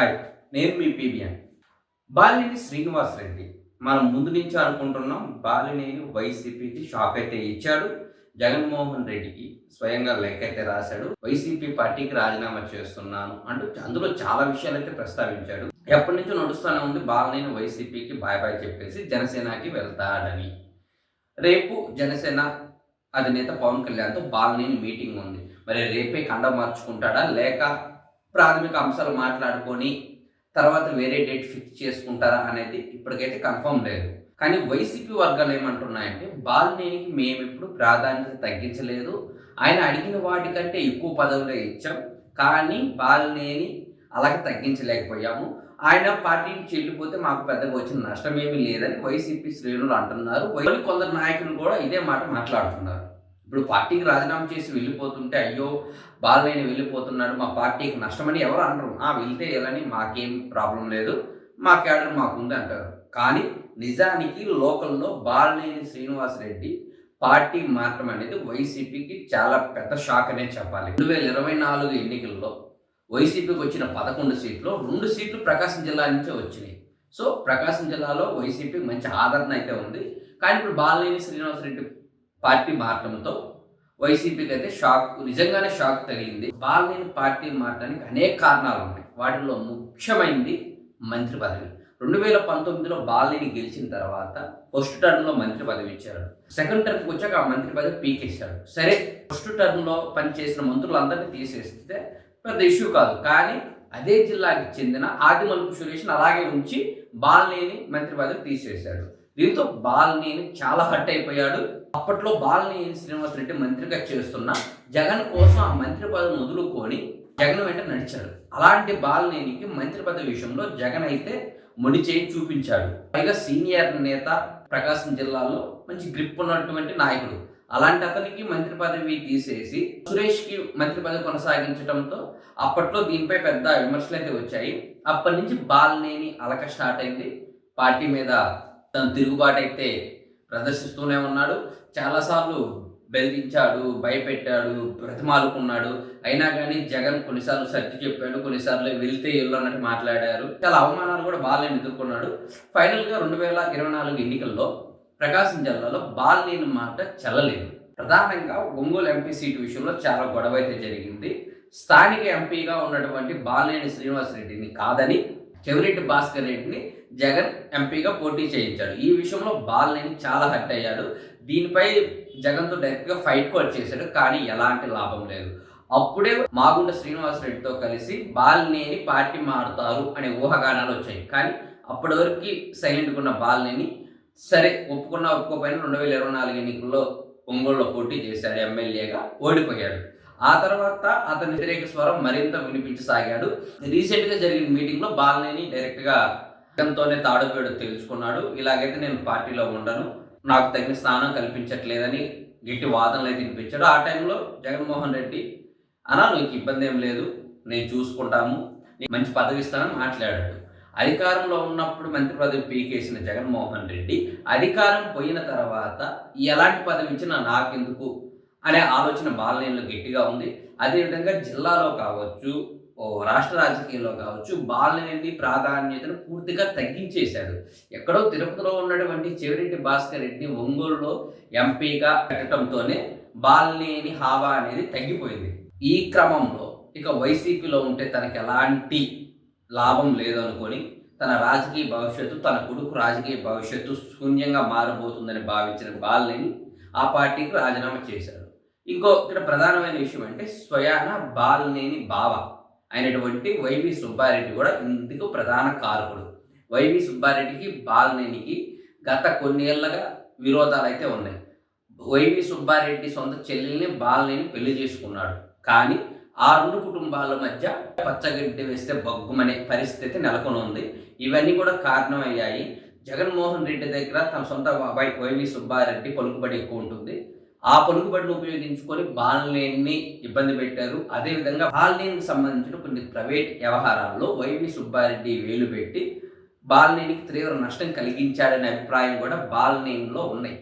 Hi నేను మీ పీబిఎన్ బాలినేని శ్రీనివాస్ రెడ్డి. మనం ముందు నుంచి అనుకుంటున్నాం బాలినేని వైసీపీకి షాక్ అయితే ఇచ్చాడు జగన్మోహన్ రెడ్డికి స్వయంగా లెక్క అయితే రాశాడు వైసీపీ పార్టీకి రాజీనామా చేస్తున్నాను అంటూ అందులో చాలా విషయాలు అయితే ప్రస్తావించాడు. ఎప్పటి నుంచో నడుస్తూనే ఉంది బాలినేని వైసీపీకి బాయ్ బాయ్ చెప్పేసి జనసేనకి వెళ్తాడని. రేపు జనసేన అధినేత పవన్ కళ్యాణ్తో బాలినేని మీటింగ్ ఉంది. మరి రేపే కండ మార్చుకుంటాడా లేక ప్రాథమిక అంశాలు మాట్లాడుకొని తర్వాత వేరే డేట్ ఫిక్స్ చేసుకుంటారా అనేది ఇప్పటికైతే కన్ఫర్మ్ లేదు. కానీ వైసీపీ వర్గాలు ఏమంటున్నాయంటే బాలినేనికి మేము ఇప్పుడు ప్రాధాన్యత తగ్గించలేదు. ఆయన అడిగిన వాటికంటే ఎక్కువ పదవులే ఇచ్చాం. కానీ బాలినేని అలాగే తగ్గించలేకపోయాము. ఆయన పార్టీని చెల్లిపోతే మాకు పెద్దగా వచ్చిన నష్టం ఏమీ లేదని వైసీపీ శ్రేణులు అంటున్నారు. కొందరు నాయకులు కూడా ఇదే మాట మాట్లాడుతున్నారు. ఇప్పుడు పార్టీకి రాజీనామా చేసి వెళ్ళిపోతుంటే అయ్యో బాలనేని వెళ్ళిపోతున్నాడు మా పార్టీకి నష్టమని ఎవరు అనరు. ఆ వెళ్తే వెళ్ళని మాకేం ప్రాబ్లం లేదు మా క్యాడర్ మాకుంది అంటారు. కానీ నిజానికి లోకల్లో బాలనేని శ్రీనివాస్ రెడ్డి పార్టీ మారటం అనేది వైసీపీకి చాలా పెద్ద షాక్ అనే చెప్పాలి. రెండు వేల ఇరవై నాలుగు ఎన్నికల్లో వైసీపీకి వచ్చిన పదకొండు సీట్లు రెండు సీట్లు ప్రకాశం జిల్లా నుంచే వచ్చినాయి. సో ప్రకాశం జిల్లాలో వైసీపీకి మంచి ఆదరణ అయితే ఉంది. కానీ ఇప్పుడు బాలనేని శ్రీనివాస్ రెడ్డి పార్టీ మారటంతో వైసీపీకి అయితే షాక్ నిజంగానే షాక్ తగిలింది. బాలనేని పార్టీ మారడానికి అనేక కారణాలు ఉన్నాయి. వాటిలో ముఖ్యమైనది మంత్రి పదవి. రెండు వేల పంతొమ్మిదిలో బాలనేని గెలిచిన తర్వాత ఫస్ట్ టర్మ్లో మంత్రి పదవి ఇచ్చారు. సెకండ్ టర్మ్కి వచ్చాక ఆ మంత్రి పదవి పీకేశాడు సరే ఫస్ట్ టర్మ్లో పనిచేసిన మంత్రులందరినీ తీసేస్తే పెద్ద ఇష్యూ కాదు. కానీ అదే జిల్లాకి చెందిన ఆదిమల్పు సురేష్ని అలాగే ఉంచి బాలనేని మంత్రి పదవి తీసేశాడు దీంతో బాలనేని చాలా హట్ అయిపోయాడు. అప్పట్లో బాలనేని శ్రీనివాస్ రెడ్డి మంత్రిగా చేస్తున్న జగన్ కోసం ఆ మంత్రి పదవిని వదులుకొని జగన్ వెంట నడిచాడు. అలాంటి బాలనేనికి మంత్రి పదవి విషయంలో జగన్ అయితే మొండి చేయి చూపించాడు. పైగా సీనియర్ నేత ప్రకాశం జిల్లాలో మంచి గ్రిప్ ఉన్నటువంటి నాయకుడు. అలాంటి అతనికి మంత్రి పదవి తీసేసి సురేష్కి మంత్రి పదవి కొనసాగించడంతో అప్పట్లో దీనిపై పెద్ద విమర్శలు అయితే వచ్చాయి. అప్పటి నుంచి బాలనేని అలక స్టార్ట్ అయింది. పార్టీ మీద తన తిరుగుబాటు అయితే ప్రదర్శిస్తూనే ఉన్నాడు. చాలాసార్లు బెదిరించాడు భయపెట్టాడు బ్రతిమాలుకున్నాడు. అయినా కానీ జగన్ కొన్నిసార్లు సర్ది చెప్పాడు కొన్నిసార్లు వెళ్తే ఇల్లు అన్నట్టు మాట్లాడారు. చాలా అవమానాలు కూడా బాలని ఎదుర్కొన్నాడు. ఫైనల్గా రెండు వేల ఇరవై నాలుగు ఎన్నికల్లో ప్రకాశం జిల్లాలో బాలనేని మాట చెల్లలేదు. ప్రధానంగా ఒంగోలు ఎంపీ సీటు విషయంలో చాలా గొడవ అయితే జరిగింది. స్థానిక ఎంపీగా ఉన్నటువంటి బాలినేని శ్రీనివాస్ రెడ్డిని కాదని చెవిరెడ్డి భాస్కర్ రెడ్డిని జగన్ ఎంపీగా పోటీ చేయించాడు. ఈ విషయంలో బాలినేని చాలా హర్ట్ అయ్యాడు. దీనిపై జగన్తో డైరెక్ట్గా ఫైట్ కూడా చేశాడు కానీ ఎలాంటి లాభం లేదు. అప్పుడే మాగుండ శ్రీనివాస్ రెడ్డితో కలిసి బాలినేని పార్టీ మారుతారు అనే ఊహాగానాలు వచ్చాయి. కానీ అప్పటి వరకు సైలెంట్గా ఉన్న బాలినేని సరే ఒప్పుకున్న ఒప్పుకోపోయినా రెండు వేల ఇరవై నాలుగు ఎన్నికల్లో ఒంగోలులో పోటీ చేశాడు ఎమ్మెల్యేగా ఓడిపోయాడు. ఆ తర్వాత అతని వ్యతిరేక స్వరం మరింత వినిపించసాగాడు. రీసెంట్గా జరిగిన మీటింగ్లో బాలినేని డైరెక్ట్గా అతనితోనే తాడుపేడు తెలుసుకున్నాడు. ఇలాగైతే నేను పార్టీలో ఉండను. నాకు తగిన స్థానం కల్పించట్లేదని గట్టి వాదనలు అయితే వినిపించాడు. ఆ టైంలో జగన్మోహన్ రెడ్డి అనా నీకు ఇబ్బంది ఏం లేదు. నేను చూసుకుంటాము నీకు మంచి పదవి ఇస్తానని మాట్లాడాడు. అధికారంలో ఉన్నప్పుడు మంత్రి పదవి పీకేసిన జగన్మోహన్ రెడ్డి అధికారం పోయిన తర్వాత ఎలాంటి పదవి ఇచ్చినా నాకెందుకు? అనే ఆలోచన బాలనేనిలో గట్టిగా ఉంది. అదేవిధంగా జిల్లాలో కావచ్చు రాష్ట్ర రాజకీయాల్లో కావచ్చు బాలనేని ప్రాధాన్యతను పూర్తిగా తగ్గించేశాడు. ఎక్కడో తిరుపతిలో ఉన్నటువంటి చెవిరెడ్డి భాస్కర్ రెడ్డి ఒంగోలులో ఎంపీగా పెట్టడంతోనే బాలనేని హావా అనేది తగ్గిపోయింది. ఈ క్రమంలో ఇక వైసీపీలో ఉంటే తనకు ఎలాంటి లాభం లేదనుకొని తన రాజకీయ భవిష్యత్తు తన కొడుకు రాజకీయ భవిష్యత్తు శూన్యంగా మారబోతుందని భావించిన బాలనేని ఆ పార్టీకి రాజీనామా చేశాడు. ఇంకో ఇక్కడ ప్రధానమైన విషయం అంటే స్వయాన బాలనేని బావ. అయినటువంటి వైవి సుబ్బారెడ్డి కూడా ఇందుకు ప్రధాన కారకుడు. వైవి సుబ్బారెడ్డికి బాలనేనికి గత కొన్నేళ్ళుగా విరోధాలు అయితే ఉన్నాయి. వైవి సుబ్బారెడ్డి సొంత చెల్లెల్ని బాలనేని పెళ్ళి చేసుకున్నాడు. కానీ ఆ రెండు కుటుంబాల మధ్య పచ్చగడ్డి వేస్తే బగ్గుమనే పరిస్థితి నెలకొని ఉంది ఇవన్నీ కూడా కారణమయ్యాయి. జగన్మోహన్ రెడ్డి దగ్గర తన సొంత వైవి సుబ్బారెడ్డి పలుకుబడి ఎక్కువ ఉంటుంది. ఆ పలుకుబడిని ఉపయోగించుకొని బాలనేని ఇబ్బంది పెట్టారు. అదేవిధంగా బాలనేనికి సంబంధించిన కొన్ని ప్రైవేట్ వ్యవహారాల్లో వైవి సుబ్బారెడ్డి వేలు పెట్టి బాలనేనికి తీవ్ర నష్టం కలిగించాడనే అభిప్రాయం కూడా బాలనేనిలో ఉన్నాయి.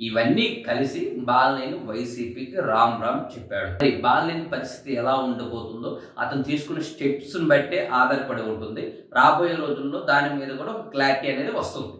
ఇవన్నీ కలిసి బాలనేని వైసీపీకి రామ్ రామ్ చెప్పాడు. మరి బాలనేని పరిస్థితి ఎలా ఉండబోతుందో అతను తీసుకున్న స్టెప్స్ని బట్టే ఆధారపడి ఉంటుంది. రాబోయే రోజుల్లో దాని మీద కూడా క్లారిటీ అనేది వస్తుంది.